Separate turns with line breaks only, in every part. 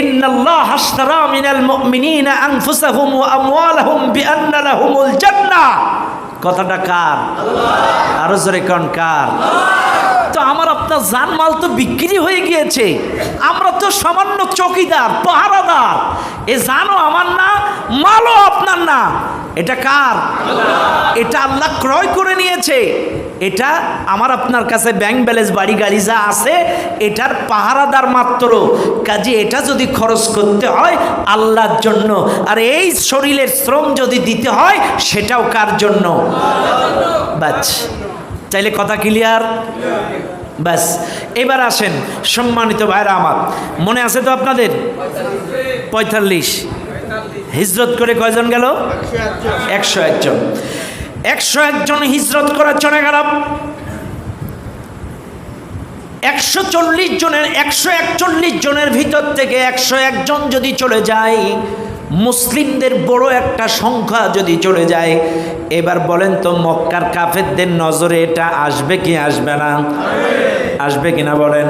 ইন্নাল্লাহ হাসতারা মিনাল মুমিনিনা আনফুসাহুম ওয়া আমওয়ালাহুম বিআন্না লাহুমুল জান্নাহ। কথাটা কার? আরও জোরে কন কার? তো আমার আপনার জানমাল তো বিক্রি হয়ে গিয়েছে। আমরা তো সামান্য চকিদার, পাহারাদার। এ জানো আমার না, মালও আপনার না। এটা কার? এটা আল্লাহ ক্রয় করে নিয়েছে। এটা আমার আপনার কাছে ব্যাংক ব্যালেন্স বাড়ি গাড়ি যা আছে, এটার পাহারাদার মাত্র। কাজে এটা যদি খরচ করতে হয় আল্লাহর জন্য। আর এই শরীরের শ্রম যদি দিতে হয়, সেটাও কার জন্য? বাচ চাইলে কথা ক্লিয়ার ব্যাস এবার আসেন, সম্মানিত ভাইরা আমার। মনে আছে তো আপনাদের? পঁয়তাল্লিশ। হিজরত করে কয়জন গেল? একশো একজন। একশো একজন হিজরত করার জন্য গেল একশো চল্লিশ জনের, একশো একচল্লিশ জনের ভিতর থেকে একশো একজন যদি চলে যায়, মুসলিমদের বড় একটা সংখ্যা যদি চলে যায়, এবার বলেন তো মক্কার কাফেরদের নজরে এটা আসবে কি আসবে না? আসবে কিনা বলেন?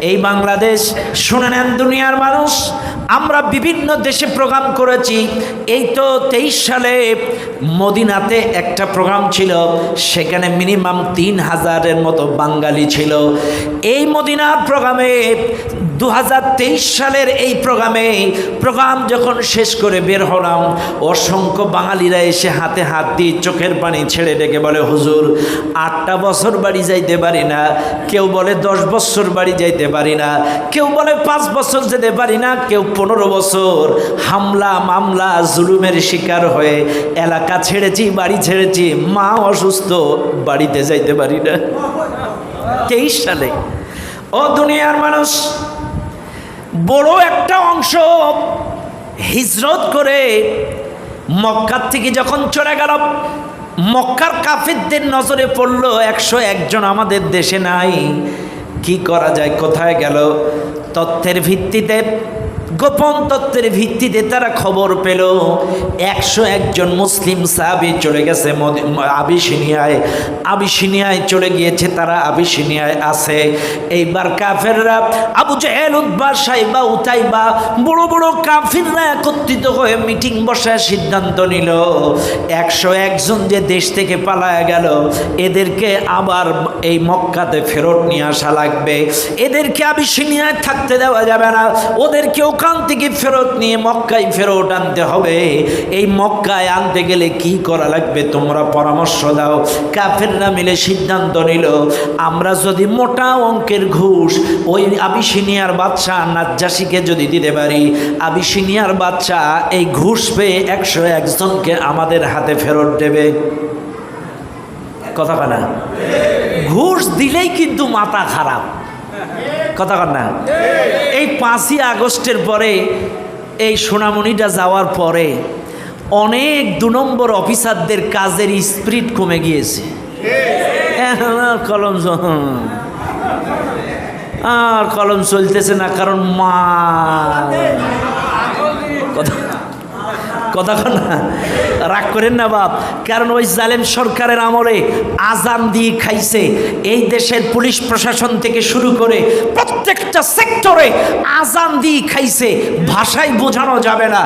এই বাংলাদেশ, শুনে নেন দুনিয়ার মানুষ। আমরা বিভিন্ন দেশে প্রোগ্রাম করেছি। এই তো তেইশ সালে মদিনাতে একটা প্রোগ্রাম ছিল, সেখানে মিনিমাম তিন হাজারের মতো বাঙালি ছিল। এই মদিনার প্রোগ্রামে দু হাজার তেইশ সালের এই প্রোগ্রামে, প্রোগ্রাম যখন শেষ করে বের হলাম, অসংখ্য বাঙালিরা এসে হাতে হাত দিয়ে চোখের পানি ছেড়ে ডেকে বলে, হুজুর, আটটা বছর বাড়ি যাইতে পারি না। কেউ বলে দশ বছর বাড়ি যাইতে পারি না। কেউ বলে পাঁচ বছর যেতে পারি না। কেউ পনেরো বছর। হামলা, মামলা, জুলুমের শিকার হয়ে এলাকা ছেড়েছি, বাড়ি ছেড়েছি। মা অসুস্থ, বাড়িতে যাইতে পারি না। তেইশ সালে। ও দুনিয়ার মানুষ বড় একটা অংশ হিজরত করে মক্কার থেকে যখন চলে গেল, মক্কার কাফিরদের নজরে পড়ল, একশো একজন আমাদের দেশে নাই। কি করা যায়? কোথায় গেল? তথ্যের ভিত্তিতে গোপন তত্ত্বের ভিত্তিতে তারা খবর পেল, একশো একজন মুসলিম সাহাবি চলে গেছে আবিসিনিয়ায়। আবিসিনিয়ায় চলে গিয়েছে, তারা আবিসিনিয়ায় আছে। এইবার কাফেররা আবু জাহেল উদ্বা সাইবা, উতাইবা, বড় বড় কাফিররা একত্রিত হয়ে মিটিং বসায় সিদ্ধান্ত নিল। একশো একজন যে দেশ থেকে পালায় গেল, এদেরকে আবার এই মক্কাতে ফেরত নিয়ে আসা লাগবে। এদেরকে আবিসিনিয়ায় থাকতে দেওয়া যাবে না ওদেরকে ওখান থেকে ফেরত নিয়ে মক্কায় ফেরত আনতে হবে। এই মক্কায় আনতে গেলে কি করা লাগবে? তোমরা পরামর্শ দাও। কাফেররা মিলে সিদ্ধান্ত নিল, আমরা যদি মোটা অঙ্কের ঘুষ ওই আবিসিনিয়ার বাচ্চা নাজ্জাসিকে যদি দিতে পারি, আবিসিনিয়ার বাচ্চা এই ঘুষ পেয়ে একশো একজনকে আমাদের হাতে ফেরত দেবে। কথা না ঘুষ দিলেই কিন্তু মাথা খারাপ। কথা কর না। এই পাঁচই আগস্টের পরে এই সোনামণিটা যাওয়ার পরে অনেক দু নম্বর অফিসারদের কাজের স্পিরিট কমে গিয়েছে। হ্যাঁ, কলম আর কলম চলতেছে না কারণ মা কথা না। রাগ করেন না বাপ। কারণ ওই জালেম সরকারের আমলে আজান দিয়ে খাইছে। এই দেশের পুলিশ প্রশাসন থেকে শুরু করে প্রত্যেকটা সেক্টরে আজান দিয়ে খাইছে। ভাষায় বোঝানো যাবে না।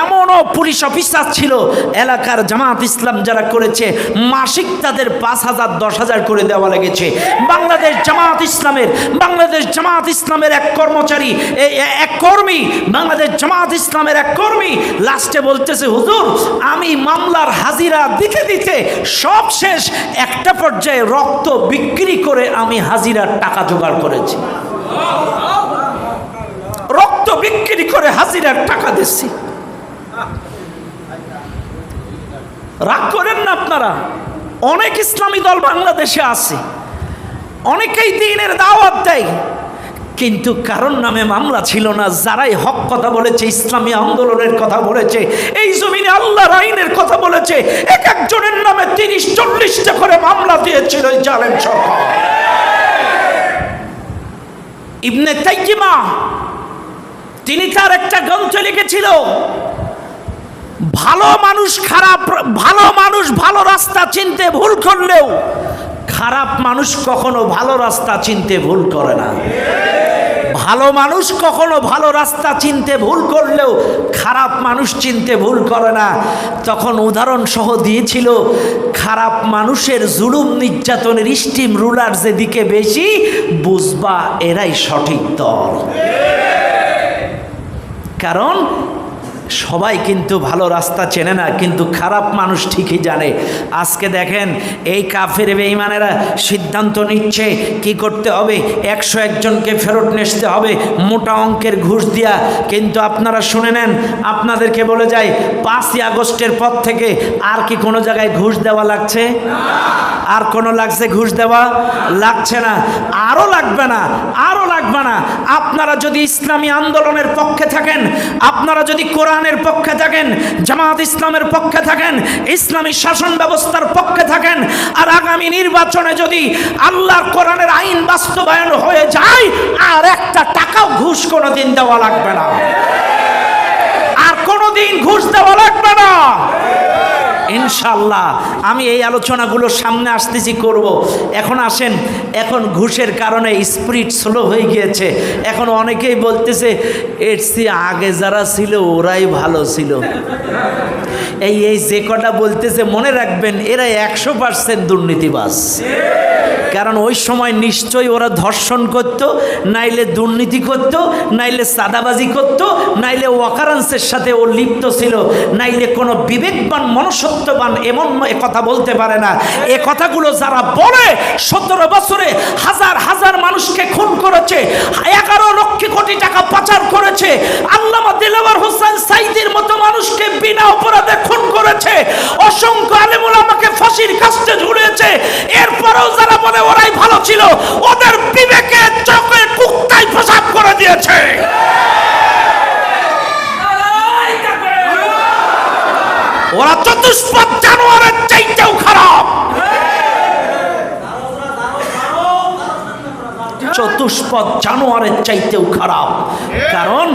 এমনও পুলিশ অফিসার ছিল। এলাকার জামাত ইসলাম যারা করেছে, মাসিক তাদের পাঁচ হাজার, দশ হাজার করে দেওয়া লেগেছে। বাংলাদেশ জামাত ইসলামের, বাংলাদেশ জামাত ইসলামের এক কর্মচারী এক কর্মী, বাংলাদেশ জামাত ইসলামের এক কর্মী, লাস্টে বলতেছে, হুজুর, আমি মামলার হাজিরা দিতে দিতে সব শেষ, একটা পর্যায়ে রক্ত বিক্রি করে আমি হাজিরার টাকা জোগাড় করেছি। রক্ত বিক্রি করে হাজিরার টাকা দিচ্ছি। রাগ করেন না আপনারা? অনেক ইসলামী দল বাংলাদেশে আছে। অনেকেই দিনের দাওয়াত দেয়। কিন্তু কারণ নামে মামলা ছিল না, যারাই হক কথা বলেছে, ইসলামী আন্দোলনের কথা বলেছে, এই জমিনে আল্লাহর আইনের কথা বলেছে, এক একজনের নামে তিরিশ, চল্লিশটা করে মামলা দিয়েছিল এই জালেম সরকার। ইবনে তাইজিমা তিনি তার একটা গ্রন্থ লিখেছিল, ভালো মানুষ খারাপ, ভালো মানুষ ভালো রাস্তা চিনতে ভুল করলেও, খারাপ মানুষ কখনো ভালো রাস্তা চিনতে ভুল করে না। ভালো মানুষ কখনো ভালো রাস্তা চিনতে ভুল করলেও খারাপ মানুষ চিনতে ভুল করে না। তখন উদাহরণ সহ দিয়েছিল, খারাপ মানুষের জুলুম, নির্যাতনের স্টিম রুলার যেদিকে বেশি, বুঝবা এরাই সঠিক দল। কারণ সবাই কিন্তু ভালো রাস্তা চেনে না, কিন্তু খারাপ মানুষ ঠিকই জানে। আজকে দেখেন, এই কাফের বেঈমানেরা সিদ্ধান্ত নিচ্ছে কি করতে হবে। একশো একজনকে ফেরত নেসতে হবে, মোটা অঙ্কের ঘুষ দিয়া। কিন্তু আপনারা শুনে নেন, আপনাদেরকে বলে যায় পাঁচই আগস্টের পর থেকে আর কি কোনো জায়গায় ঘুষ দেওয়া লাগছে? আর কোনো লাগছে ঘুষ দেওয়া? লাগছে না। আরও লাগবে না, আরও লাগবে না। আপনারা যদি ইসলামী আন্দোলনের পক্ষে থাকেন, আপনারা যদি কোরআনের পক্ষে থাকেন, জামাত ইসলামের পক্ষে থাকেন, ইসলামী শাসন ব্যবস্থার পক্ষে থাকেন, আর আগামী নির্বাচনে যদি আল্লাহর কোরআনের আইন বাস্তবায়ন হয়ে যায়, আর একটা টাকাও ঘুষ কোনোদিন দেওয়া লাগবে না। আর কোনোদিন ঘুষ দেওয়া লাগবে না। ইনশাল্লাহ আমি এই আলোচনাগুলো সামনে আসতেছি, করব। এখন আসেন, এখন ঘুষের কারণে স্পিরিট স্লো হয়ে গিয়েছে। এখন অনেকেই বলতেছে, এর আগে যারা ছিল, ওরাই ভালো ছিল। এই এই যে কটা বলতেছে, মনে রাখবেন, এরা একশো পার্সেন্ট দুর্নীতিবাজ। কারণ ওই সময় নিশ্চয়ই ওরা ধর্ষণ করত, নাইলে দুর্নীতি করত, নাইলে সাদাবাজি করত, নাইলে ওয়াকারান্সের সাথে ও লিপ্ত ছিল, নাইলে কোনো বিবেকবান মনসত্ববান এমন কথা বলতে পারে না। এ কথাগুলো যারা বলে, সতেরো বছরে হাজার হাজার মানুষকে খুন করেছে, এগারো লক্ষ কোটি টাকা পাচার করেছে, আল্লামা দিলাবার ছিল ওদের বিবেকে চোখে কুত্তায় প্রসাব করে দিয়েছে ওরা চতুষ্পদ জানোয়ারের চাইতেও খারাপ চতুষ্পদ জানোয়ারের চাইতেও খারাপ। কারণ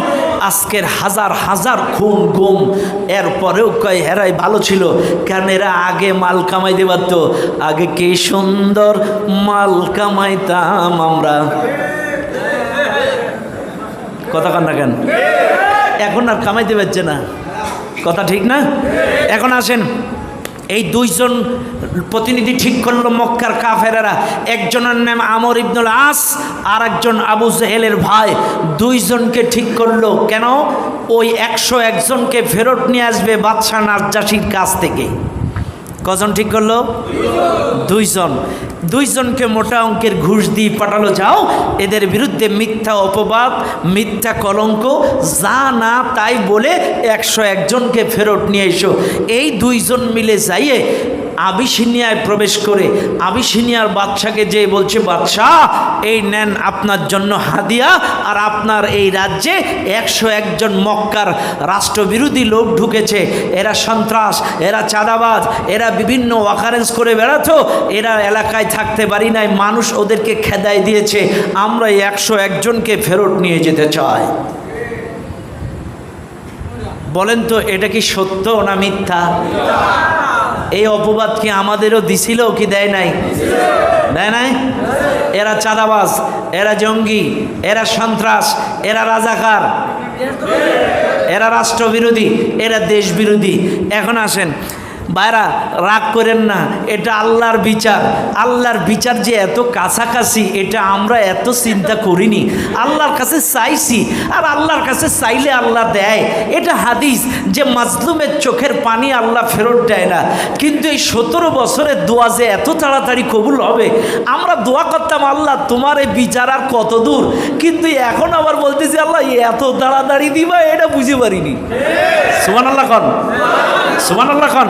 আজকের হাজার হাজার খুন গুম। এরপরেও কয়, হেরাই ভালো ছিল। কারণ এরা আগে মাল কামাইতে পারত। আগে কি সুন্দর মাল কামাইতাম আমরা। কথা কান না কেন? এখন আর কামাইতে পারছে না। কথা ঠিক না? এখন আসেন। এই দুইজন প্রতিনিধি ঠিক করল মক্কার কাফেরেরা। একজনের নাম আমর ইবনুল আস আর একজন আবু জেহেলের ভাই। দুইজনকে ঠিক করল, কেন? ওই একশো একজনকে ফেরত নিয়ে আসবে বাদশাহ নাজ্জাসির কাছ থেকে। কজন ঠিক করল? দুইজন। দুইজনকে মোটা অঙ্কের ঘুষ দিয়ে পাঠালো, যাও, এদের বিরুদ্ধে মিথ্যা অপবাদ, মিথ্যা কলঙ্ক, যা না তাই বলে একশো একজনকে ফেরত নিয়ে এসো। এই দুইজন মিলে যাইয়ে আবিসিনিয়ায় প্রবেশ করে, আবিসিনিয়ার বাদশাকে যে বলছে, বাদশাহ, এই নেন আপনার জন্য হাদিয়া, আর আপনার এই রাজ্যে একশো একজন মক্কার রাষ্ট্রবিরোধী লোক ঢুকেছে। এরা সন্ত্রাস, এরা চাঁদাবাজ, এরা বিভিন্ন ওয়াকারেন্স করে বেড়াতো, এরা এলাকায় থাকতে পারি নাই, মানুষ ওদেরকে খেদাই দিয়েছে আমরা একশো একজনকে ফেরত নিয়ে যেতে চাই। বলেন তো, এটা কি সত্য না মিথ্যা? এই অপবাদ কি আমাদেরও দিছিল কি দেয় নাই? দেয় নাই? এরা চাঁদাবাজ, এরা জঙ্গি, এরা সন্ত্রাস, এরা রাজাকার, এরা রাষ্ট্রবিরোধী, এরা দেশ বিরোধী এখন আসেন বাইরা রাগ করেন না, এটা আল্লাহর বিচার। আল্লাহর বিচার যে এত কাছাকাছি, এটা আমরা এত চিন্তা করিনি। আল্লাহর কাছে চাইছি, আর আল্লাহর কাছে চাইলে আল্লাহ দেয়। এটা হাদিস যে মাজলুমের চোখের পানি আল্লাহ ফেরত দেয় না। কিন্তু এই সতেরো বছরের দোয়া যে এত তাড়াতাড়ি কবুল হবে, আমরা দোয়া করতাম, আল্লাহ, তোমার এই বিচার আর কত দূর? কিন্তু এখন আবার বলতেছি, আল্লাহ এত তাড়াতাড়ি দিবা, এটা বুঝে পারিনি। সুমান আল্লাহ কন। সুমান আল্লাহ কন।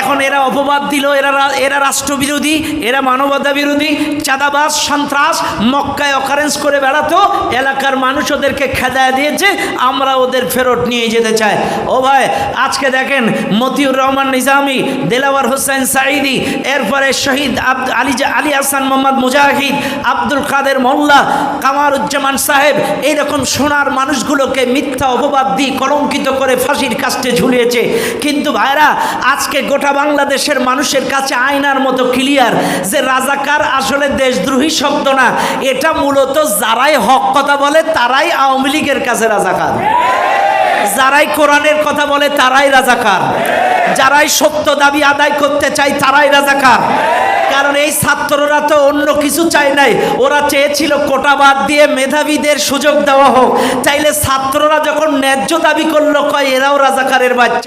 এখন এরা অপবাদ দিল, এরা এরা রাষ্ট্রবিরোধী, এরা মানবতা বিরোধী চাঁদাবাজ, সন্ত্রাস, মক্কায় অকারেন্স করে বেড়াতো, এলাকার মানুষ ওদেরকে খেদায় দিয়েছে, আমরা ওদের ফেরত নিয়ে যেতে চাই। ও ভাই, আজকে দেখেন মতিউর রহমান নিজামি, দেলাওয়ার হোসেন সাইদি এরপরে শহীদ আব্দ আলী আলী হাসান মোহাম্মদ মুজাহিদ, আব্দুল কাদের মোল্লা, কামারুজ্জামান সাহেব, এইরকম সোনার মানুষগুলোকে মিথ্যা অপবাদ দিয়ে কলঙ্কিত করে ফাঁসির কাস্টে ঝুলিয়েছে। কিন্তু ভাইরা, আজকে গোটা গোটা বাংলাদেশের মানুষের কাছে আয়নার মতো ক্লিয়ার যে রাজাকার আসলে দেশদ্রোহী শব্দ না। এটা মূলত যারাই হক কথা বলে, তারাই আওয়ামী লীগের কাছে রাজাকার। যারাই কোরআনের কথা বলে, তারাই রাজাকার। যারাই সত্য দাবি আদায় করতে চায়, তারাই রাজাকার। কারণ এই ছাত্ররা তো অন্য কিছু চায় নাই। ওরা চেয়েছিল কোটা বাদ দিয়ে মেধাবীদের সুযোগ দেওয়া হোক। চাইলে ছাত্ররা যখন ন্যায্য দাবি করল, কয় এরাও রাজাকারের বাচ্চা।